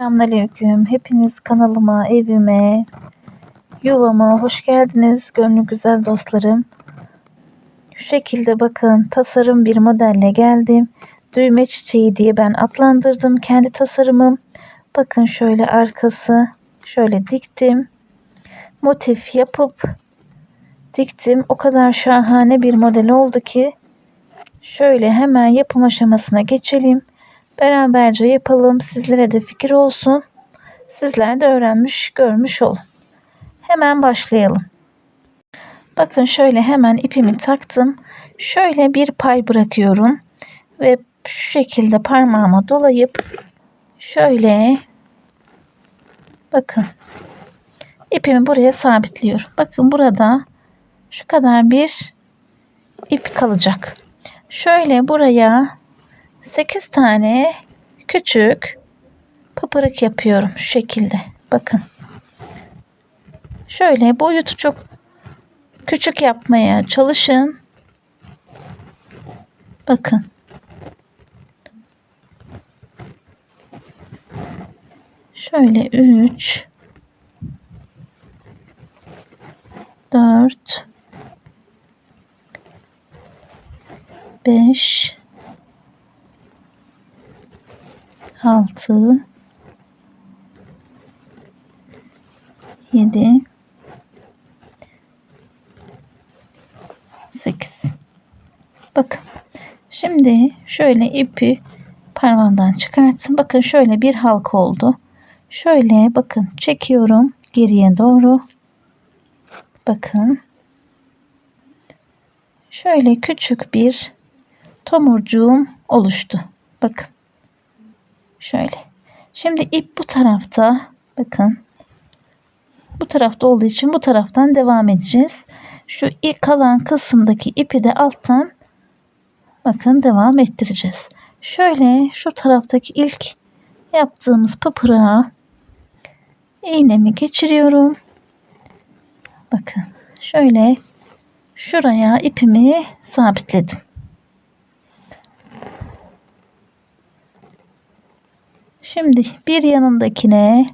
Selamünaleyküm. Hepiniz kanalıma, evime, yuvama hoş geldiniz. Gönlü güzel dostlarım. Şu şekilde bakın tasarım bir modelle geldim. Düğme çiçeği diye ben adlandırdım kendi tasarımım. Bakın şöyle arkası şöyle diktim. Motif yapıp diktim. O kadar şahane bir model oldu ki şöyle hemen yapım aşamasına geçelim. Beraberce yapalım. Sizlere de fikir olsun. Sizler de öğrenmiş, görmüş olun. Hemen başlayalım. Bakın şöyle hemen ipimi taktım. Şöyle bir pay bırakıyorum. Ve şu şekilde parmağıma dolayıp şöyle bakın ipimi buraya sabitliyorum. Bakın burada şu kadar bir ip kalacak. Şöyle buraya 8 tane küçük pıpırık yapıyorum şu şekilde. Bakın. Şöyle boyutu çok küçük yapmaya çalışın. Bakın. Şöyle 3 4 5 6 7 8 Bakın. Şimdi şöyle ipi parmağımdan çıkarttım. Bakın şöyle bir halka oldu. Şöyle bakın çekiyorum geriye doğru. Bakın. Şöyle küçük bir tomurcuğum oluştu. Bakın. Şöyle. Şimdi ip bu tarafta. Bakın. Bu tarafta olduğu için bu taraftan devam edeceğiz. Şu kalan kısımdaki ipi de alttan bakın devam ettireceğiz. Şöyle şu taraftaki ilk yaptığımız pıpırığa iğnemi geçiriyorum. Bakın şöyle şuraya ipimi sabitledim. Şimdi bir yanındakine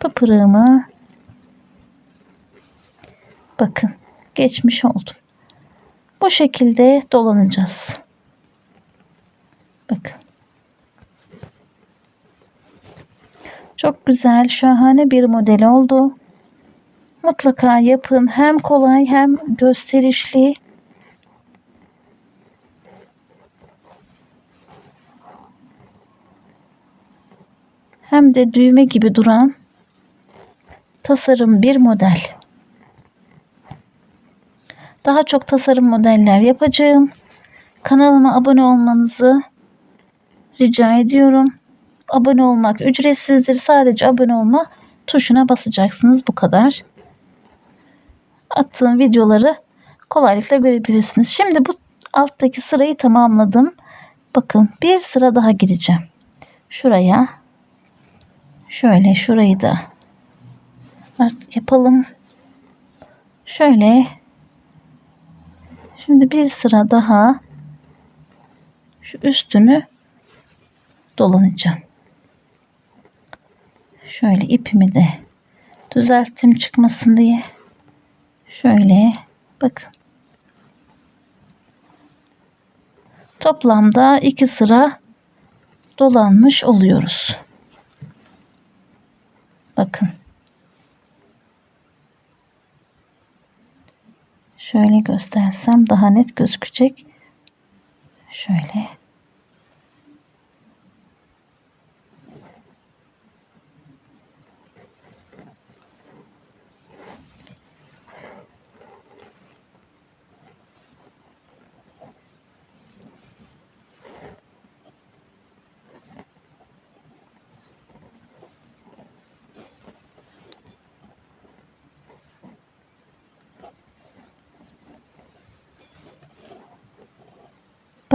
pıpırığımı bakın geçmiş oldum. Bu şekilde dolanacağız. Bakın. Çok güzel, şahane bir model oldu. Mutlaka yapın. Hem kolay hem gösterişli. Hem de düğme gibi duran tasarım bir model. Daha çok tasarım modeller yapacağım. Kanalıma abone olmanızı rica ediyorum. Abone olmak ücretsizdir. Sadece abone olma tuşuna basacaksınız. Bu kadar. Attığım videoları kolaylıkla görebilirsiniz. Şimdi bu alttaki sırayı tamamladım. Bakın bir sıra daha gideceğim. Şuraya Şöyle şurayı da artık yapalım. Şöyle şimdi bir sıra daha şu üstünü dolanacağım. Şöyle ipimi de düzelttim çıkmasın diye. Şöyle bakın. Toplamda iki sıra dolanmış oluyoruz. Bakın. Şöyle göstersem daha net gözükecek. Şöyle.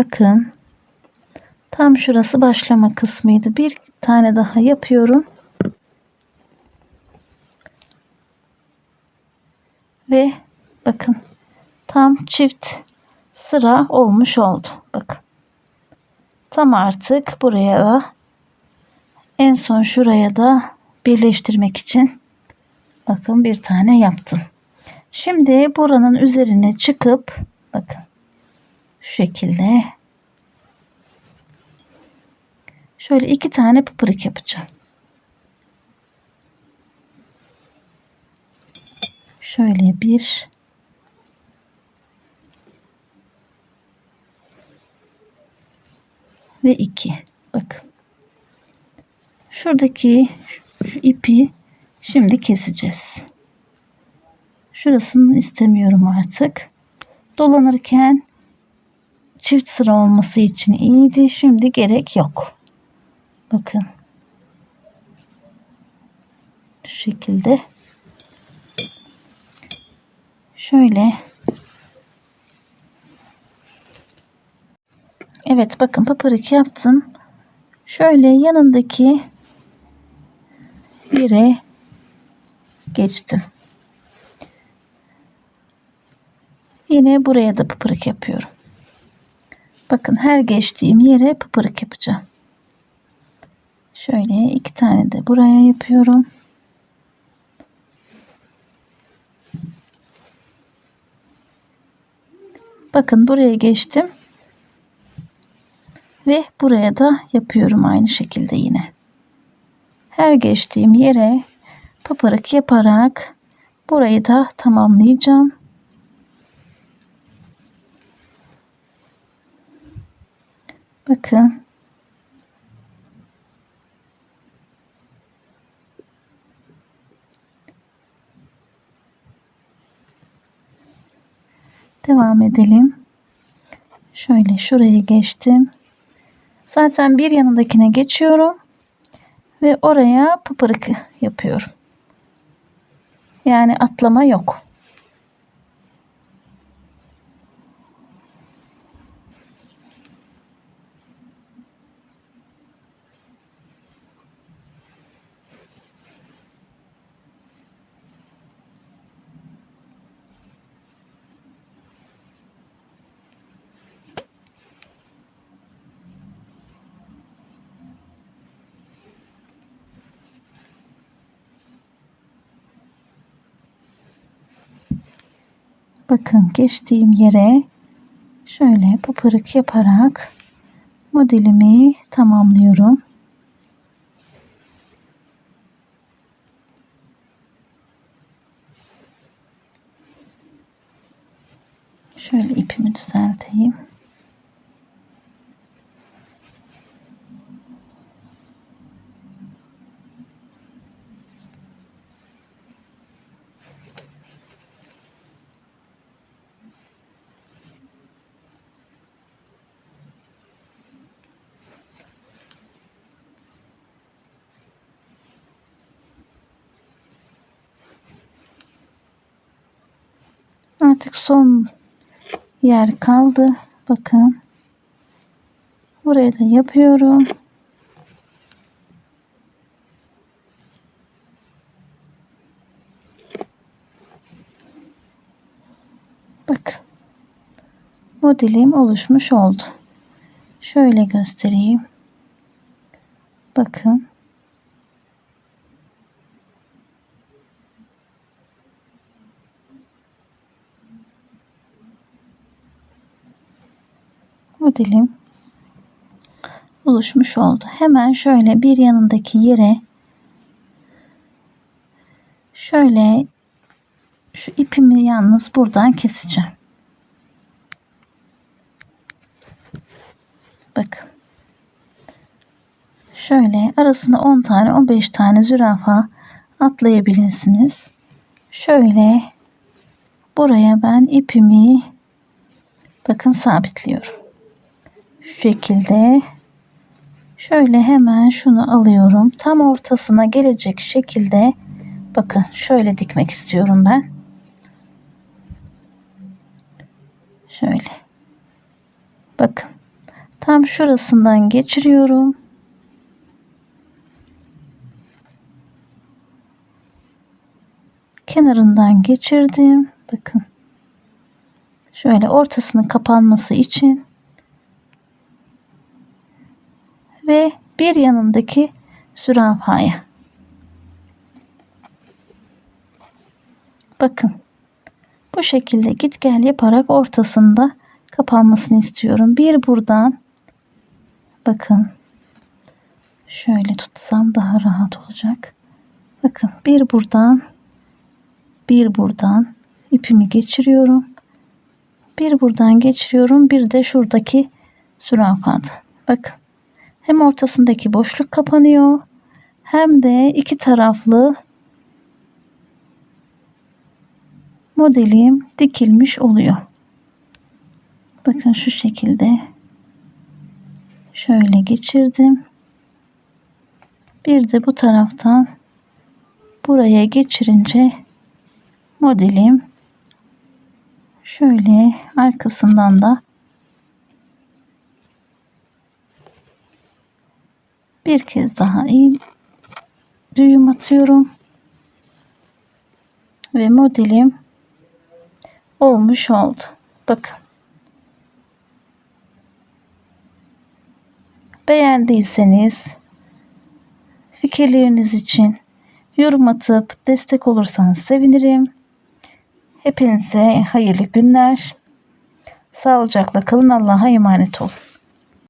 Bakın. Tam şurası başlama kısmıydı. Bir tane daha yapıyorum. Ve bakın tam çift sıra olmuş oldu. Bakın. Tam artık buraya da en son şuraya da birleştirmek için bakın bir tane yaptım. Şimdi buranın üzerine çıkıp bakın şekilde şöyle iki tane pıpırık yapacağım. Şöyle bir ve iki. Bakın. Şuradaki şu ipi şimdi keseceğiz. Şurasını istemiyorum artık. Dolanırken çift sıra olması için iyiydi. Şimdi gerek yok. Bakın. Şu şekilde. Şöyle. Evet bakın paparik yaptım. Şöyle yanındaki bire geçtim. Yine buraya da pıpırık yapıyorum. Bakın her geçtiğim yere pıpırık yapacağım. Şöyle iki tane de buraya yapıyorum. Bakın buraya geçtim. Ve buraya da yapıyorum aynı şekilde yine. Her geçtiğim yere paparak yaparak burayı da tamamlayacağım. Bakın. Devam edelim. Şöyle şuraya geçtim. Zaten bir yanındakine geçiyorum ve oraya pıpırık yapıyorum. Yani atlama yok. Bakın geçtiğim yere şöyle pıpırık yaparak modelimi tamamlıyorum. Şöyle ipimi düzelteyim. Artık son yer kaldı. Bakın. Buraya da yapıyorum. Bakın. Modelim oluşmuş oldu. Şöyle göstereyim. Bakın. Modelim oluşmuş oldu. Hemen şöyle bir yanındaki yere şöyle şu ipimi yalnız buradan keseceğim. Bakın. Şöyle arasına 10 tane 15 tane zürafa atlayabilirsiniz. Şöyle buraya ben ipimi bakın sabitliyorum şekilde şöyle hemen şunu alıyorum. Tam ortasına gelecek şekilde bakın şöyle dikmek istiyorum ben. Şöyle. Bakın. Tam şurasından geçiriyorum. Kenarından geçirdim. Bakın. Şöyle ortasının kapanması için ve bir yanındaki zürafaya. Bakın. Bu şekilde git gel yaparak ortasında kapanmasını istiyorum. Bir buradan bakın şöyle tutsam daha rahat olacak. Bakın bir buradan bir buradan ipimi geçiriyorum. Bir buradan geçiriyorum. Bir de şuradaki zürafada. Bakın. Hem ortasındaki boşluk kapanıyor. Hem de iki taraflı modelim dikilmiş oluyor. Bakın şu şekilde şöyle geçirdim. Bir de bu taraftan buraya geçirince modelim şöyle arkasından da bir kez daha iyi düğüm atıyorum ve modelim olmuş oldu. Bakın. Beğendiyseniz fikirleriniz için yorum atıp destek olursanız sevinirim. Hepinize hayırlı günler. Sağlıcakla kalın. Allah'a emanet olun.